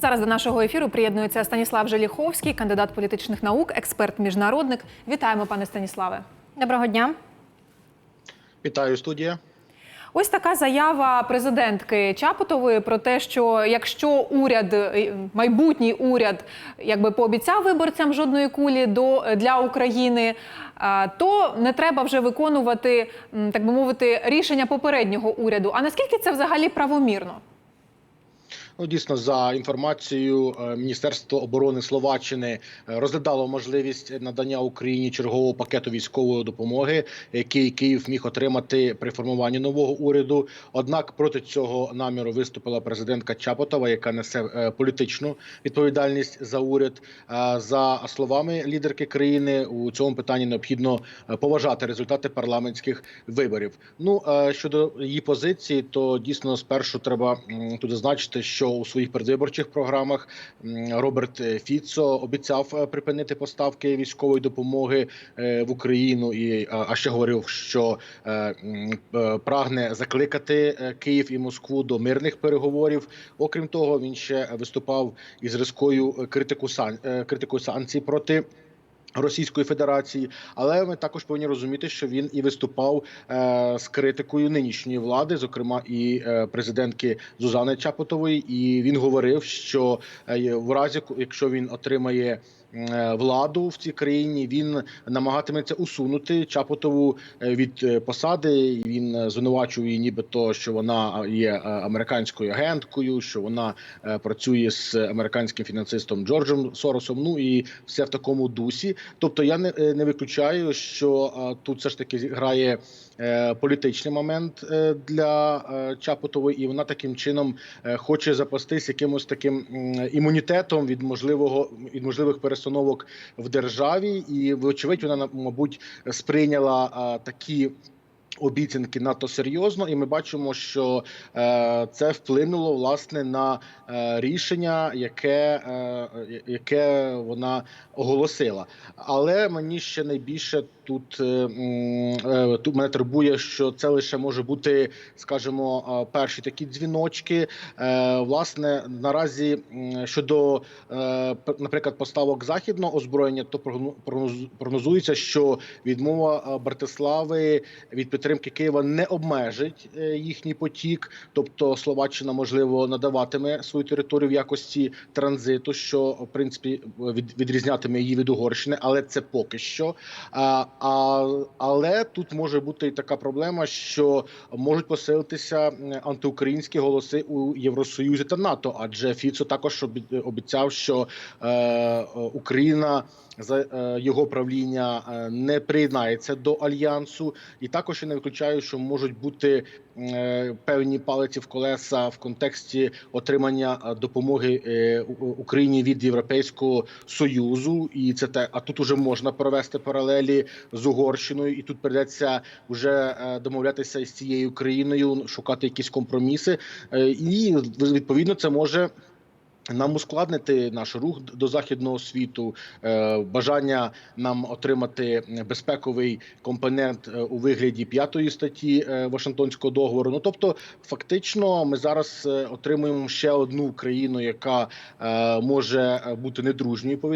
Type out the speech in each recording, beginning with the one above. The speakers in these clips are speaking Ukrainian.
Зараз до нашого ефіру приєднується Станіслав Желіховський, кандидат політичних наук, експерт міжнародник. Вітаємо, пане Станіславе. Доброго дня. Вітаю, студія. Ось така заява президентки Чапутової про те, що якщо уряд, е, майбутній уряд, якби пообіцяв виборцям жодної кулі до для України, то не треба вже виконувати, так би мовити, рішення попереднього уряду. А наскільки це взагалі правомірно? Ну, дійсно, за інформацією е, Міністерства оборони Словаччини е, розглядало можливість надання Україні чергового пакету військової допомоги, який Київ міг отримати при формуванні нового уряду. Однак проти цього наміру виступила президентка Чапотова, яка несе е, політичну відповідальність за уряд. За словами лідерки країни, у цьому питанні необхідно поважати результати парламентських виборів. Ну щодо її позиції, то дійсно спершу треба тут зазначити, що у своїх передвиборчих програмах Роберт Фіцо обіцяв е, припинити поставки військової допомоги е, в Україну, і е, а ще говорив, що е, е, прагне закликати е, Київ і Москву до мирних переговорів. Окрім того, він ще виступав із різкою критику е, санкцій проти. Російської Федерації, але ми також повинні розуміти, що він і виступав е, з критикою нинішньої влади, зокрема і е, президентки Зузани Чапотової. І він говорив, що е, в разі, якщо він отримає владу в цій країні, він намагатиметься усунути Чапотову е, від е, посади. Він е, звинувачує її, нібито що вона є е, американською агенткою, що вона е, працює з американським фінансистом Джорджем Соросом. Ну і все в такому дусі. Тобто я не, е, не виключаю, що е, тут все ж таки грає е, політичний момент е, для е, Чапотової, і вона таким чином е, хоче запастись якимось таким імунітетом від можливого від можливих перестановок в державі, і вочевидь вона мабуть сприйняла е, такі. Обіцянки надто серйозно, і ми бачимо, що е, це вплинуло власне на е, рішення, яке, е, яке вона оголосила. Але мені ще найбільше тут, е, е, тут мене турбує, що це лише може бути, скажімо, е, перші такі дзвіночки. Власне, наразі щодо, наприклад, поставок західного озброєння, то прогно- прогнозується, що відмова Братислави від підтримки Києва не обмежить їхній потік, тобто Словаччина можливо надаватиме свою територію в якості транзиту, що в принципі від, відрізнятиме її від Угорщини, але це поки що. А, але тут може бути і така проблема, що можуть посилитися антиукраїнські голоси у Євросоюзі та НАТО, адже Фіцо також обіцяв, що е, Україна за е, його правління е, не приєднається до альянсу, і також я не виключаю, що можуть бути е, певні палиці в колеса в контексті отримання допомоги Україні від Європейського союзу, і це те. А тут уже можна провести паралелі з Угорщиною, і тут прийдеться вже домовлятися з цією країною, шукати якісь компроміси, і відповідно це може. Нам ускладнити наш рух до західного світу, е, бажання нам отримати безпековий компонент е, у вигляді п'ятої статті е, Вашингтонського договору. Ну тобто, фактично, ми зараз отримуємо ще одну країну, яка може бути недружньою по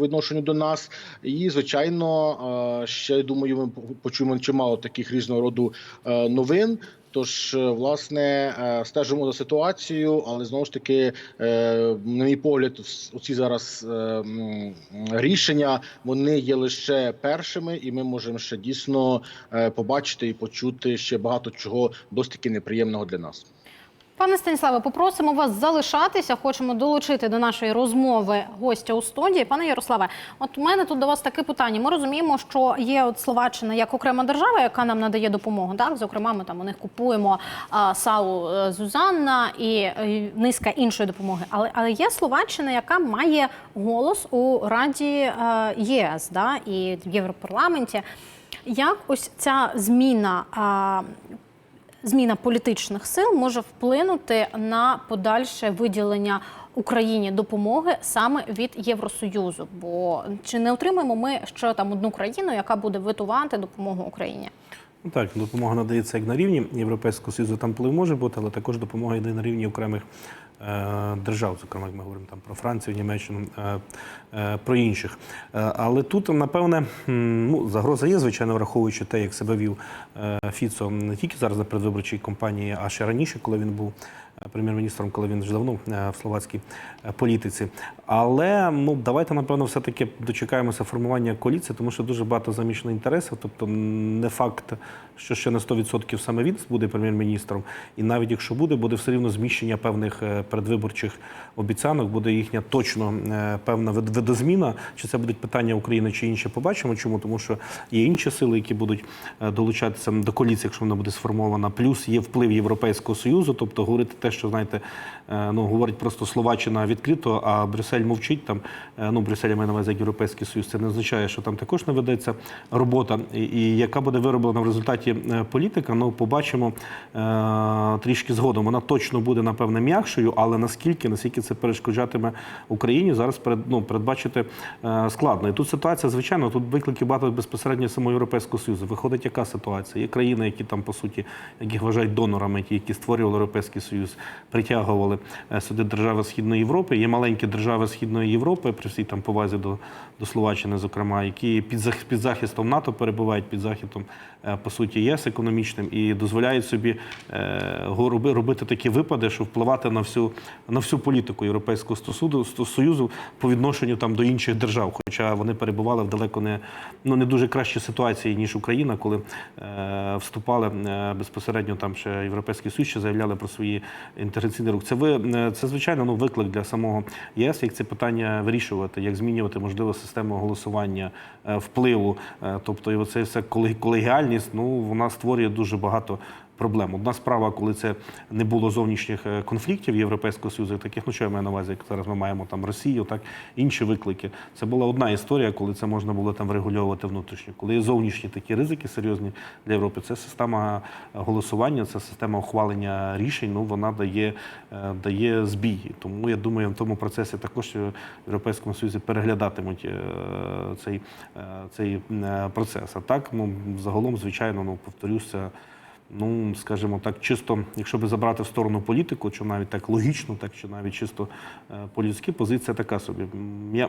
відношенню до нас. І звичайно, ще думаю, ми почуємо чимало таких різного роду новин. Тож, е, власне, е, стежимо за ситуацією, але знову ж таки, е, на мій погляд, оці зараз рішення вони є лише першими, і ми можемо ще дійсно побачити і почути ще багато чого досить таки неприємного для нас. Пане Станіславе, попросимо вас залишатися. Хочемо долучити до нашої розмови гостя у студії. Пане Ярославе, от у мене тут до вас таке питання. Ми розуміємо, що є от Словаччина як окрема держава, яка нам надає допомогу. Так, зокрема, ми там у них купуємо а, САУ е, Зузанна і е, низка іншої допомоги. Але але є Словаччина, яка має голос у Раді е, ЄС, да, і в Європарламенті. Як ось ця зміна а, зміна політичних сил може вплинути на подальше виділення Україні допомоги саме від Євросоюзу? Бо чи не отримаємо ми ще там одну країну, яка буде витувати допомогу Україні? Ну так, допомога надається як на рівні Європейського Союзу, там вплив може бути, але також допомога йде на рівні окремих держав, зокрема, як ми говоримо там про Францію, Німеччину, е, е, про інших. Е, Але тут, напевне, ну, загроза є, звичайно, враховуючи те, як себе вів е, Фіцо не тільки зараз на передвиборчій кампанії, а ще раніше, коли він був е, прем'єр-міністром, коли він вже давно е, в словацькій е, політиці. Але ну давайте напевно все-таки дочекаємося формування коаліції, тому що дуже багато замішано інтересів. Тобто не факт, що ще на 100% саме він буде прем'єр-міністром, і навіть якщо буде, буде все рівно зміщення певних е, передвиборчих обіцянок, буде їхня точно певна видозміна. Чи це будуть питання України чи інше, побачимо. Чому? Тому що є інші сили, які будуть долучатися до коаліції, якщо вона буде сформована. Плюс є вплив Європейського союзу, тобто говорити те, що знаєте, е, ну говорить просто Словаччина відкрито, а Брюссель мовчить там. е, Ну, Брюссель я маю на увазі Європейський Союз. Це не означає, що там також не ведеться робота. І, яка буде вироблена в результаті е, політика, ну побачимо трішки згодом. Вона точно буде напевне м'якшою, але наскільки, наскільки це перешкоджатиме Україні, зараз перед, ну, передбачити складно. І тут ситуація, звичайно, тут виклики багато безпосередньо самого Європейського Союзу. Виходить, яка ситуація? Є країни, які там по суті, яких вважають донорами, ті, які створювали Європейський Союз, притягували е, сюди держави Східної Європи. Є маленькі держави Східної Європи, при всій там повазі до, до Словаччини, зокрема, які під, зах- під захистом НАТО перебувають під захистом е, по суті ЄС економічним і дозволяють собі е, роби- робити такі випади, що впливати на всю на всю політику Європейського стосуду сто- союзу по відношенню там до інших держав, хоча вони перебували в далеко не ну не дуже кращій ситуації ніж Україна, коли е, вступали безпосередньо там ще Європейський Союз, ще заявляли про свої інтеграційні рух. Це ви е, це звичайно ну виклик для самого ЄС, як це питання вирішувати, як змінювати можливо систему голосування, е, впливу. Е, Тобто, і оце все колегіальність, ну вона створює дуже багато проблем. Одна справа, коли це не було зовнішніх е, конфліктів Європейського Союзу, таких, ну що я маю на увазі, як зараз ми маємо там Росію, так інші виклики. Це була одна історія, коли це можна було там врегульовувати внутрішньо. Коли є зовнішні такі ризики серйозні для Європи, це система голосування, це система ухвалення рішень. Ну вона дає, е, дає збій. Тому я думаю, в тому процесі також в Європейському Союзі переглядатимуть е, цей, цей процес. А так, ну загалом, звичайно, ну повторюся. Ну, скажімо так, чисто, якщо би забрати в сторону політику, чи навіть так логічно, так чи навіть чисто е, по-людськи, позиція така собі.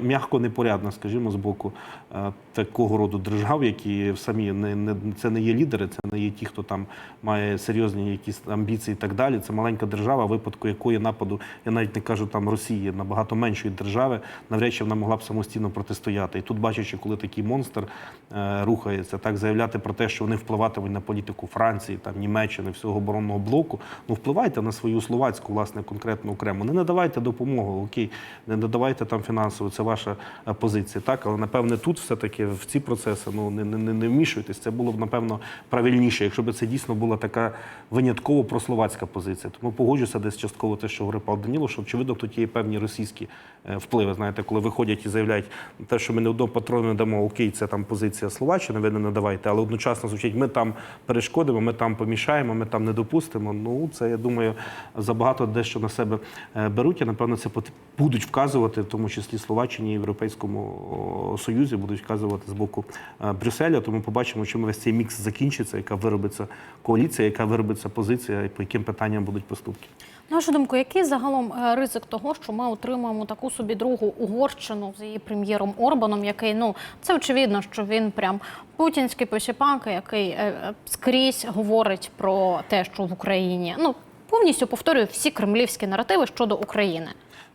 М'яко непорядна, скажімо, з боку е, такого роду держав, які самі не, не це не є лідери, це не є ті, хто там має серйозні якісь амбіції і так далі. Це маленька держава, випадку якої нападу, я навіть не кажу там Росії, набагато меншої держави, навряд чи вона могла б самостійно протистояти. І тут, бачачи, коли такий монстр е, рухається, так заявляти про те, що вони впливатимуть на політику Франції, там Німеччини, всього оборонного блоку. Ну впливайте на свою словацьку, власне, конкретно окремо. Не надавайте допомогу, окей, не надавайте там фінансово, це ваша е, позиція. Так, але напевне тут все-таки в ці процеси ну не, не, не, вмішуйтесь. Це було б напевно правильніше, якщо б це дійсно була така винятково прословацька позиція. Тому погоджуся десь частково те, що говорив пан Даніло, що очевидно тут є певні російські е, впливи. Знаєте, коли виходять і заявляють те, що ми не одного патрону не дамо, окей, це там позиція Словаччини, ви не надавайте, але одночасно звучить, ми там перешкодимо, ми там помішаємо, ми там не допустимо. Ну це я думаю, забагато дещо на себе е, беруть. І напевно це будуть вказувати, в тому числі Словаччині і Європейському Союзі, будуть вказувати з боку е, Брюсселя. Тому побачимо, чим весь цей мікс закінчиться, яка виробиться коаліція, яка виробиться позиція, і по яким питанням будуть поступки. На вашу думку, який загалом е, ризик того, що ми отримаємо таку собі другу Угорщину з її прем'єром Орбаном, який ну це очевидно, що він прям путінський посіпака, який е, е, скрізь говорить про те, що в Україні ну повністю повторює всі кремлівські наративи щодо України.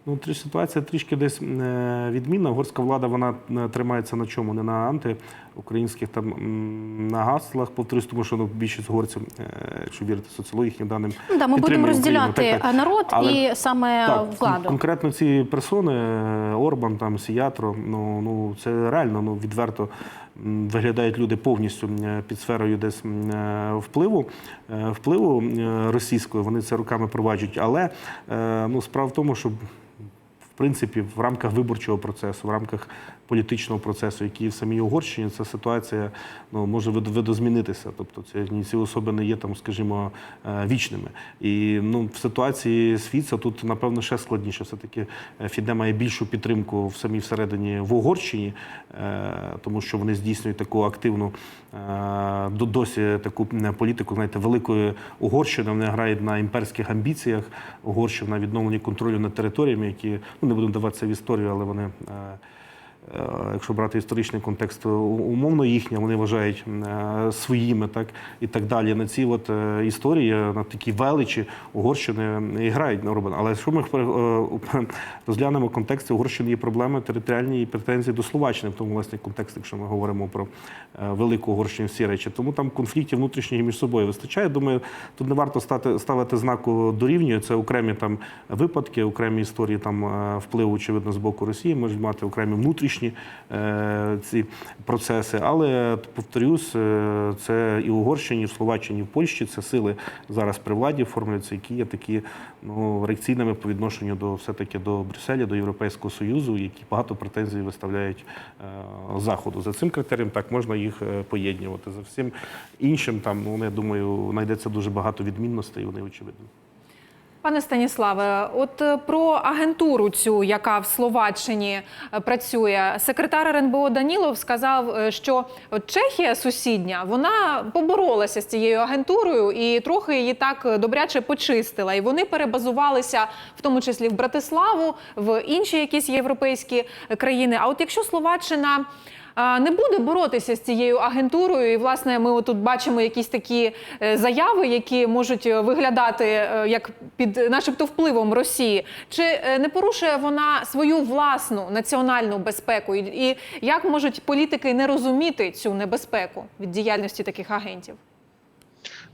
Ну, ситуація трішки десь відмінна. Угорська влада вона тримається на чому? Не на антиукраїнських там на гаслах. Повторюсь, тому що ну, більшість угорців, е, якщо вірити соціологічним даним, Ну, да, ми будемо розділяти Так, так. е, народ Але- і саме Так, владу. конкретно ці персони, е, Орбан, там Сіятро, ну, ну це реально ну, відверто виглядають люди повністю під сферою десь е, впливу, е, впливу е, російської. Вони це руками проваджують. Але е, ну, справа в тому, що принципі в рамках виборчого процесу, в рамках політичного процесу, який в самій Угорщині, ця ситуація ну, може вид- видозмінитися. Тобто це ці особи не є там, скажімо, е, вічними. І ну, в ситуації Фіцо тут, напевно, ще складніше. Все-таки е, Фіде має більшу підтримку в самій всередині в Угорщині, е, тому що вони здійснюють таку активну досі таку політику, знаєте, великої Угорщини. Вони грають на імперських амбіціях Угорщини, на відновленні контролю над територіями, які ну не будемо даватися в історію, але вони. Е, Е, Якщо брати історичний контекст, умовно їхні, вони вважають е, своїми, так і так далі. На ці от е, історії, на такі величі Угорщини і грають на Рубан. Але якщо ми е, розглянемо контекст, Угорщини є проблеми територіальні і претензії до Словаччини, в тому власне контексті, якщо ми говоримо про е, велику Угорщину, всі речі. Тому там конфліктів внутрішніх між собою вистачає. Думаю, тут не варто стати ставити знаку дорівнює. Це окремі там випадки, окремі історії там е, впливу, очевидно, з боку Росії можуть мати окремі внутрішні е, ці процеси. Але повторюсь, е, це і в Угорщині, і в Словаччині, і в Польщі це сили зараз при владі оформлюються, які є такі ну реакційними по відношенню до все таки до Брюсселя, до Європейського союзу, які багато претензій виставляють е, заходу. За цим критерієм так можна їх поєднувати. За всім іншим там ну я думаю, знайдеться дуже багато відмінностей. Вони очевидні. Пане Станіславе, от е, про агентуру цю, яка в Словаччині е, працює, секретар РНБО Данілов сказав, е, що Чехія сусідня вона поборолася з цією агентурою і трохи її так добряче почистила. І вони перебазувалися, в тому числі в Братиславу, в інші якісь європейські країни. А от якщо Словаччина не буде боротися з цією агентурою. І власне ми отут бачимо якісь такі е, заяви, які можуть е, виглядати е, як під начебто впливом Росії. Чи не порушує вона свою власну національну безпеку? І як можуть політики не розуміти цю небезпеку від діяльності таких агентів?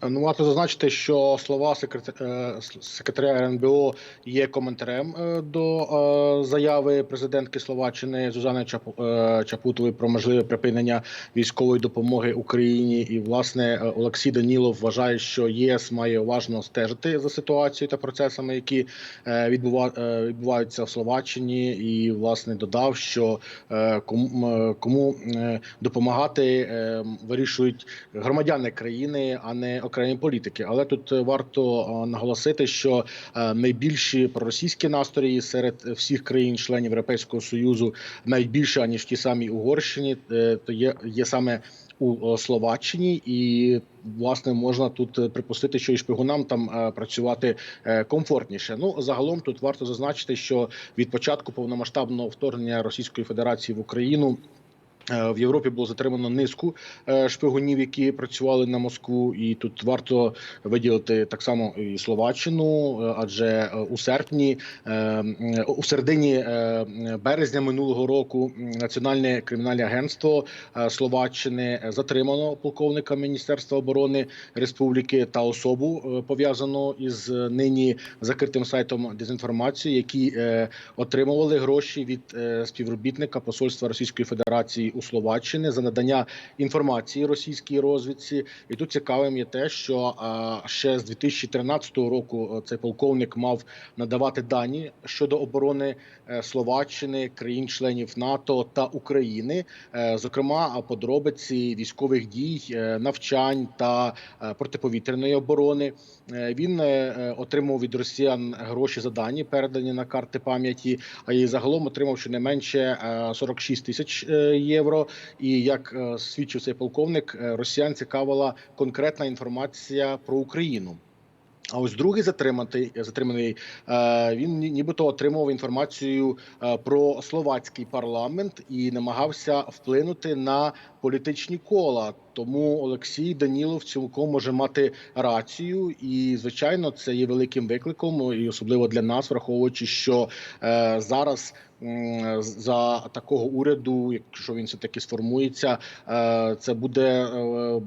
Ну, варто зазначити, що слова е, секретаря РНБО є коментарем е, до е, заяви президентки Словаччини Зузани Чапу- Чапутової про можливе припинення військової допомоги Україні. І власне Олексій Данілов вважає, що ЄС має уважно стежити за ситуацією та процесами, які відбува- відбуваються в Словаччині, і власне додав, що кому, допомагати вирішують громадяни країни, а не окремі політики. Але тут е, варто е, наголосити, що е, найбільші проросійські настрої серед всіх країн-членів Європейського союзу навіть більше ніж в тій самій Угорщині, то є, є саме у Словаччині, і власне можна тут припустити, що і шпигунам там працювати комфортніше. Ну загалом тут варто зазначити, що від початку повномасштабного вторгнення Російської Федерації в Україну. Е, В Європі було затримано низку е, шпигунів, які працювали на Москву, і тут варто виділити так само і Словаччину, е, адже у серпні, у середині березня минулого року Національне кримінальне агентство Словаччини затримано полковника Міністерства оборони Республіки та особу пов'язану із нині закритим сайтом дезінформації, які отримували гроші від співробітника посольства Російської Федерації у Словаччині за надання інформації російській розвідці. І тут цікавим є те, що ще з 2013 року е, цей полковник мав надавати дані щодо оборони е, Словаччини, країн-членів НАТО та України, е, зокрема подробиці військових дій, навчань та протиповітряної оборони. Він отримав від росіян гроші за дані, передані на карти пам'яті. А і загалом отримав щонайменше е, 46 тисяч е, євро. І як е, свідчив цей полковник, е, росіян цікавила конкретна інформація про Україну. А ось другий затриманий, затриманий е, він ні- нібито отримував інформацію про словацький парламент і намагався вплинути на політичні кола. Тому Олексій Данілов цілком може мати рацію, і звичайно, це є великим викликом, і особливо для нас, враховуючи, що зараз. За такого уряду, якщо він все таки сформується, е, це буде е,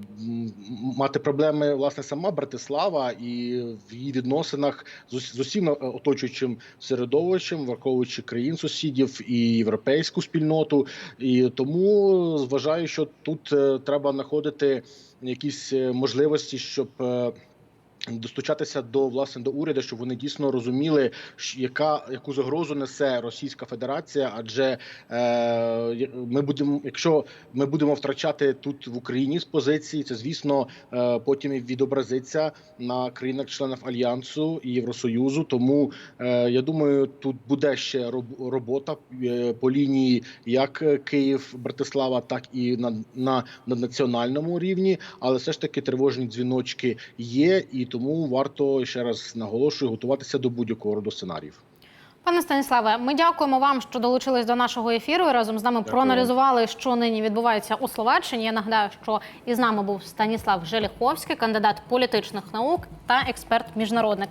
мати проблеми власне сама Братислава і в її відносинах з усім е, оточуючим середовищем, враховуючи країн сусідів і європейську спільноту. І тому вважаю, що тут треба знаходити якісь можливості, щоб. Достучатися до власне до уряду, щоб вони дійсно розуміли, яка яку загрозу несе Російська Федерація, адже е, ми будемо, якщо ми будемо втрачати тут в Україні з позиції, це звісно е, потім і відобразиться на країнах-членів альянсу і Євросоюзу. Тому е, я думаю, тут буде ще робота е, по лінії як Київ, Братислава, так і на, на, на національному рівні. Але все ж таки тривожні дзвіночки є, і тому варто ще раз наголошую готуватися до будь-якого роду сценаріїв. Пане Станіславе, ми дякуємо вам, що долучились до нашого ефіру і разом з нами Дякую. проаналізували, що нині відбувається у Словаччині. Я нагадаю, що із нами був Станіслав Желіховський, кандидат політичних наук та експерт міжнародник.